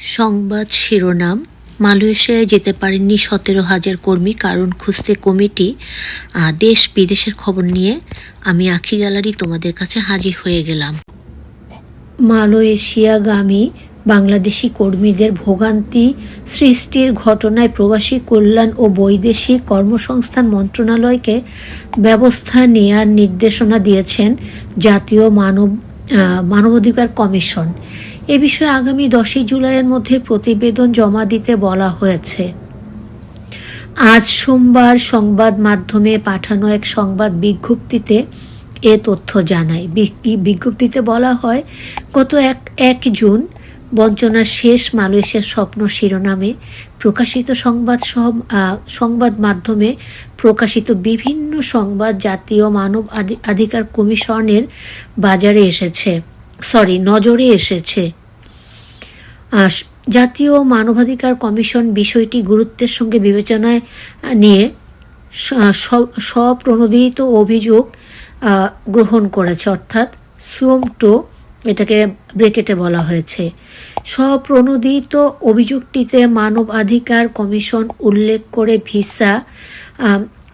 সংবাদ শিরোনাম, মালয়েশিয়ায় যেতে পারেননি সতেরো হাজার কর্মী, কারণ খুঁজতে কমিটি। দেশ বিদেশের খবর নিয়ে আমি আখি গ্যালারি তোমাদের কাছে হাজির হয়ে গেলাম। মালয়েশিয়াগামী বাংলাদেশি কর্মীদের ভোগান্তি সৃষ্টির ঘটনায় প্রবাসী কল্যাণ ও বৈদেশিক কর্মসংস্থান মন্ত্রণালয়কে ব্যবস্থা নেয়ার নির্দেশনা দিয়েছেন জাতীয় মানব মানবাধিকার কমিশন। এ বিষয়ে আগামী দশই জুলাইয়ের মধ্যে প্রতিবেদন জমা দিতে বলা হয়েছে। আজ সোমবার সংবাদ মাধ্যমে পাঠানো এক সংবাদ বিজ্ঞপ্তিতে এ তথ্য জানায়। বিজ্ঞ- বিজ্ঞপ্তিতে বলা হয়, গত এক এক জুন বঞ্চনার শেষ মালয়েশিয়ার স্বপ্ন শিরোনামে প্রকাশিত সংবাদ সংবাদ মাধ্যমে প্রকাশিত বিভিন্ন সংবাদ জাতীয় মানব অধিকার কমিশনের বাজারে এসেছে। সরি, নজরে এসেছে। জাতীয় মানবাধিকার কমিশন বিষয়টি গুরুত্বের সঙ্গে বিবেচনায় নিয়ে স্বপ্রণোদিত অভিযোগ গ্রহণ করেছে। অর্থাৎ সুমটো এটাকে ব্রেকেটে বলা হয়েছে। স্বপ্রণোদিত অভিযোগটিতে মানবাধিকার কমিশন উল্লেখ করে ভিসা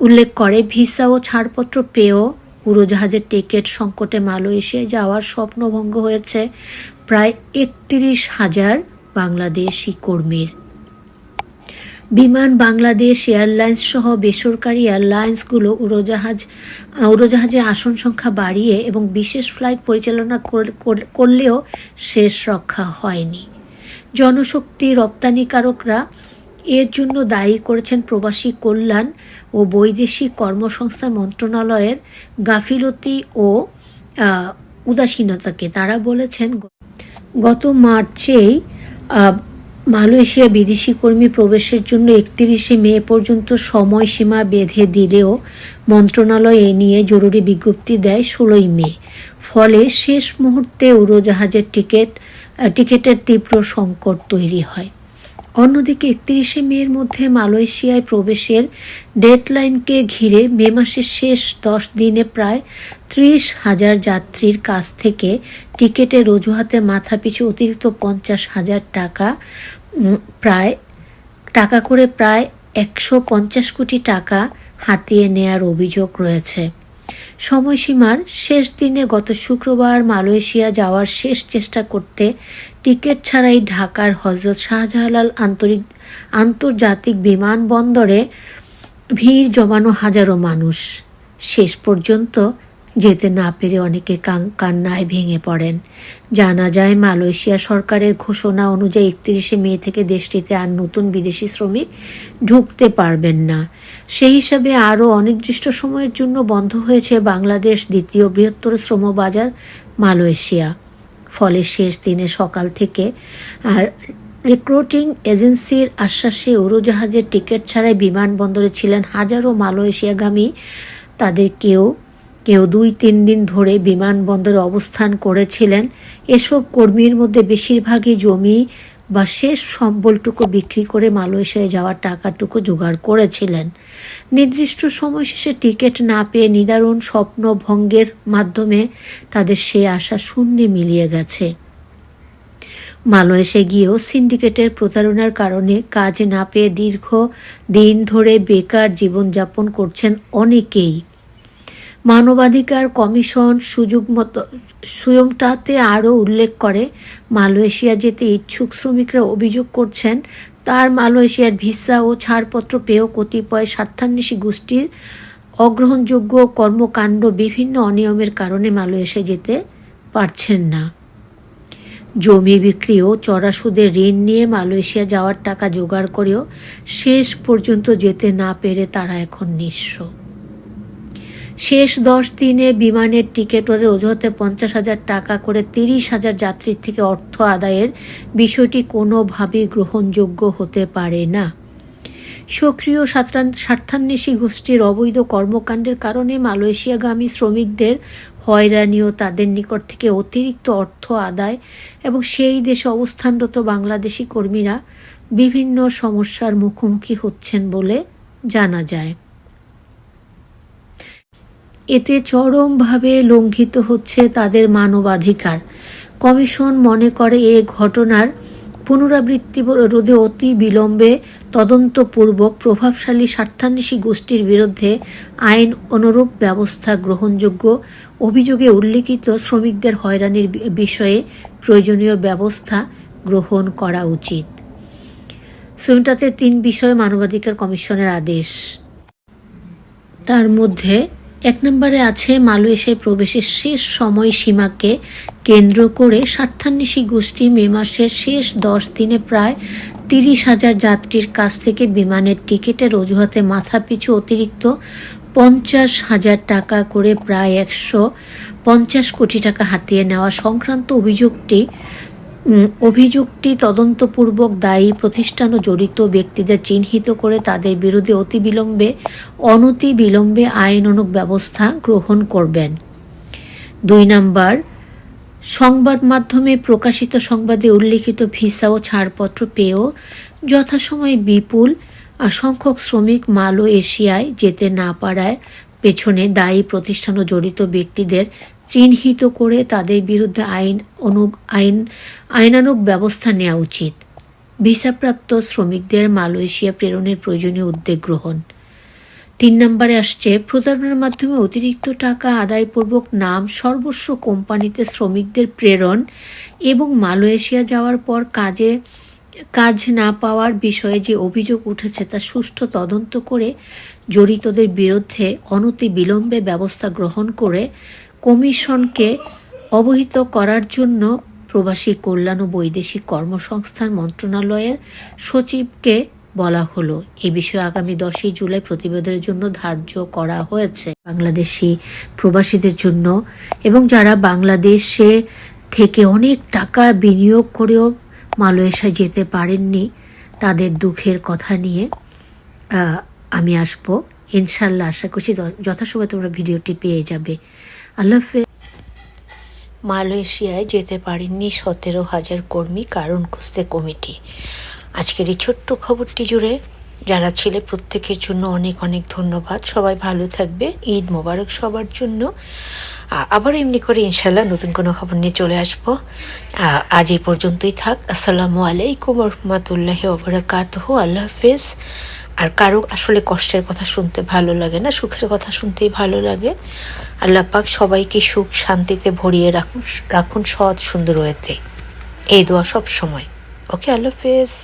উল্লেখ করে ভিসা ও ছাড়পত্র পেয়েও উড়োজাহাজের টিকিট সংকটে মালয়েশিয়ায় যাওয়ার স্বপ্নভঙ্গ হয়েছে। প্রায় একত্রিশ হাজার বাংলাদেশি কর্মীর। বিমান, বাংলাদেশ এয়ারলাইন্স সহ বেসরকারি এয়ারলাইন্সগুলো উড়োজাহাজ, উড়োজাহাজে আসন সংখ্যা বাড়িয়ে এবং বিশেষ ফ্লাইট পরিচালনা কর- কর- করলেও শেষ রক্ষা হয়নি। জনশক্তি রপ্তানিকারকরা এর জন্য দায়ী করেছেন প্রবাসী কল্যাণ ও বৈদেশিক কর্মসংস্থান মন্ত্রণালয়ের গাফিলতি ও উদাসীনতাকে। তারা বলেছেন গত মার্চেই মালয়েশিয়া বিদেশি কর্মী প্রবেশের জন্য একত্রিশে মে পর্যন্ত সময়সীমা বেঁধে দিলেও মন্ত্রণালয় এ নিয়ে জরুরি বিজ্ঞপ্তি দেয় ষোলোই মে। ফলে শেষ মুহূর্তে উড়োজাহাজের টিকিট টিকিটের তীব্র সংকট তৈরি হয়। অন্যদিকে একত্রিশে মের মধ্যে মালয়েশিয়ায় প্রবেশের ডেডলাইনকে ঘিরে মে মাসের শেষ দশ দিনে প্রায় ত্রিশ হাজার যাত্রীর কাছ থেকে টিকিটের অজুহাতে মাথাপিছু অতিরিক্ত পঞ্চাশ হাজার টাকা প্রায়, টাকা করে প্রায় একশো পঞ্চাশ কোটি টাকা হাতিয়ে নেয়ার অভিযোগ রয়েছে। সময়সীমার শেষ দিনে গত শুক্রবার মালয়েশিয়া যাওয়ার শেষ চেষ্টা করতে টিকিট ছাড়াই ঢাকার হজরত শাহজালাল আন্তরিক, আন্তর্জাতিক বিমানবন্দরে ভিড় জমানো হাজারো মানুষ। শেষ পর্যন্ত যেতে না পেরে অনেকে কান- কান্নায় ভেঙে পড়েন। জানা যায়, মালয়েশিয়া সরকারের ঘোষণা অনুযায়ী একত্রিশে মে থেকে দেশটিতে আর নতুন বিদেশি শ্রমিক ঢুকতে পারবেন না। সেই হিসাবে আরও অনির্দিষ্ট সময়ের জন্য বন্ধ হয়েছে বাংলাদেশ দ্বিতীয় বৃহত্তর শ্রমবাজার মালয়েশিয়া। ফলে শেষ দিনে সকাল থেকে আর রিক্রুটিং এজেন্সির আশ্বাসে উড়োজাহাজের টিকিট ছাড়াই বিমানবন্দরে ছিলেন হাজারো মালয়েশিয়াগামী। তাদের কেউ কেউ দুই, তিন দিন ধরে বিমানবন্দরে অবস্থান করেছিলেন। এসব কর্মীর মধ্যে বেশিরভাগই জমি বা শেষ সম্বলটুকু বিক্রি করে মালয়েশিয়ায় যাওয়ার টাকাটুকু জোগাড় করেছিলেন। নির্দিষ্ট সময় শেষে টিকিট না পেয়ে নিদারুণ স্বপ্ন ভঙ্গের মাধ্যমে তাদের সে আশা শূন্যে মিলিয়ে গেছে। মালয়েশিয়া গিয়েও সিন্ডিকেটের প্রতারণার কারণে কাজ না পেয়ে দীর্ঘ দিন ধরে বেকার জীবনযাপন করছেন অনেকেই। মানবাধিকার কমিশন সুযোগ মতো সুয়ংটাতে আরও উল্লেখ করে, মালয়েশিয়া যেতে ইচ্ছুক শ্রমিকরা অভিযোগ করছেন, তার মালয়েশিয়ার ভিসা ও ছাড়পত্র পেয়েও কতিপয় স্বার্থান্বেষী গোষ্ঠীর অগ্রহণযোগ্য কর্মকাণ্ড বিভিন্ন অনিয়মের কারণে মালয়েশিয়া যেতে পারছেন না। জমি বিক্রি ও চড়া সুদে ঋণ নিয়ে মালয়েশিয়া যাওয়ার টাকা জোগাড় করেও শেষ পর্যন্ত যেতে না পেরে তারা এখন নিঃস্ব। শেষ দশ দিনে বিমানের টিকেটের অজুহাতে পঞ্চাশ হাজার টাকা করে তিরিশ হাজার যাত্রীর থেকে অর্থ আদায়ের বিষয়টি কোনোভাবেই গ্রহণযোগ্য হতে পারে না। সক্রিয় স্বার্থান- স্বার্থান্বেষী গোষ্ঠীর অবৈধ কর্মকাণ্ডের কারণে মালয়েশিয়াগামী শ্রমিকদের হয়রানি ও তাদের নিকট থেকে অতিরিক্ত অর্থ আদায় এবং সেই দেশে অবস্থানরত বাংলাদেশি কর্মীরা বিভিন্ন সমস্যার মুখোমুখি হচ্ছেন বলে জানা যায়। এতে চরমভাবে লঙ্ঘিত হচ্ছে তাদের মানবাধিকার। কমিশন মনে করে এ ঘটনার পুনরাবৃত্তি রোধে অতি বিলম্বে তদন্তপূর্বক প্রভাবশালী স্বার্থান্বেষী গোষ্ঠীর বিরুদ্ধে আইন অনুরূপ ব্যবস্থা গ্রহণযোগ্য অভিযোগে উল্লিখিত শ্রমিকদের হয়রানির বিষয়ে প্রয়োজনীয় ব্যবস্থা গ্রহণ করা উচিত। সুমিটাতে তিন বিষয়ে মানবাধিকার কমিশনের আদেশ। তার মধ্যে এক নম্বরে আছে মালয়েশিয়ায় প্রবেশের শেষ সময়সীমাকে কেন্দ্র করে স্বার্থান্বেষী গোষ্ঠী মে মাসের শেষ দশ দিনে প্রায় তিরিশ হাজার যাত্রীর কাছ থেকে বিমানের টিকিটের অজুহাতে মাথাপিছু অতিরিক্ত পঞ্চাশ হাজার টাকা করে প্রায় একশো পঞ্চাশ কোটি টাকা হাতিয়ে নেওয়া সংক্রান্ত অভিযোগটি অভিযোগটি তদন্তপূর্বক দায়ী প্রতিষ্ঠান ও জড়িত ব্যক্তিদের চিহ্নিত করে তাদের বিরুদ্ধে অতি বিলম্বে, অনতি বিলম্বে আইনানুগ ব্যবস্থা গ্রহণ করবেন। দুই নাম্বার, সংবাদ মাধ্যমে প্রকাশিত সংবাদে উল্লিখিত ভিসা ও ছাড়পত্র পেয়েও যথাসময়ে বিপুল সংখ্যক শ্রমিক মালয় এশিয়ায় যেতে না পারায় পেছনে দায়ী প্রতিষ্ঠান ও জড়িত ব্যক্তিদের চিহ্নিত করে তাদের বিরুদ্ধে আইন অনু, আইন, আইনানুগ ব্যবস্থা নেওয়া উচিত। ভিসাপ্রাপ্ত শ্রমিকদের মালয়েশিয়া প্রেরণের প্রয়োজনীয় উদ্যোগ গ্রহণ। তিন নম্বরে আসছে, প্রতারণার মাধ্যমে অতিরিক্ত টাকা আদায়পূর্বক নাম সর্বস্ব কোম্পানিতে শ্রমিকদের প্রেরণ এবং মালয়েশিয়া যাওয়ার পর কাজে, কাজ না পাওয়ার বিষয়ে যে অভিযোগ উঠেছে তা সুষ্ঠু তদন্ত করে জড়িতদের বিরুদ্ধে অনতি বিলম্বে ব্যবস্থা গ্রহণ করে কমিশনকে অবহিত করার জন্য প্রবাসী কল্যাণ ও বৈদেশিক কর্মসংস্থান মন্ত্রণালয়ের সচিবকে বলা হলো। এ বিষয়ে আগামী দশই জুলাই প্রতিবেদনের জন্য ধার্য করা হয়েছে। বাংলাদেশি প্রবাসীদের জন্য এবং যারা বাংলাদেশে থেকে অনেক টাকা বিনিয়োগ করেও মালয়েশিয়া যেতে পারেননি, তাদের দুঃখের কথা নিয়ে আমি আসব। ইনশাল্লাহ, আশা করছি যথাসময়ে তোমরা ভিডিওটি পেয়ে যাবে। আল্লাহ মালয়েশিয়ায় যেতে পারেননি সতেরো হাজার কর্মী, কারণ খুঁজতে কমিটি। আজকের এই ছোট্ট খবরটি জুড়ে যারা ছিলে প্রত্যেকের জন্য অনেক অনেক ধন্যবাদ। সবাই ভালো থাকবে, ঈদ মোবারক সবার জন্য। আবার এমনি করে ইনশাল্লাহ নতুন কোনো খবর নিয়ে চলে আসব। আজ এই পর্যন্তই থাক। আসসালামু আলাইকুম রহমতুল্লাহ ওবরাকাতহ আল্লাহ হাফেজ। আর কারও আসলে কষ্টের কথা শুনতে ভালো লাগে না, সুখের কথা শুনতেই ভালো লাগে। আল্লাহ পাক সবাইকে সুখ শান্তিতে ভরিয়ে রাখুন রাখুন সৎ সুন্দর হয়েতে এই দোয়া সব সময়। ওকে, আল্লাহ হাফেজ।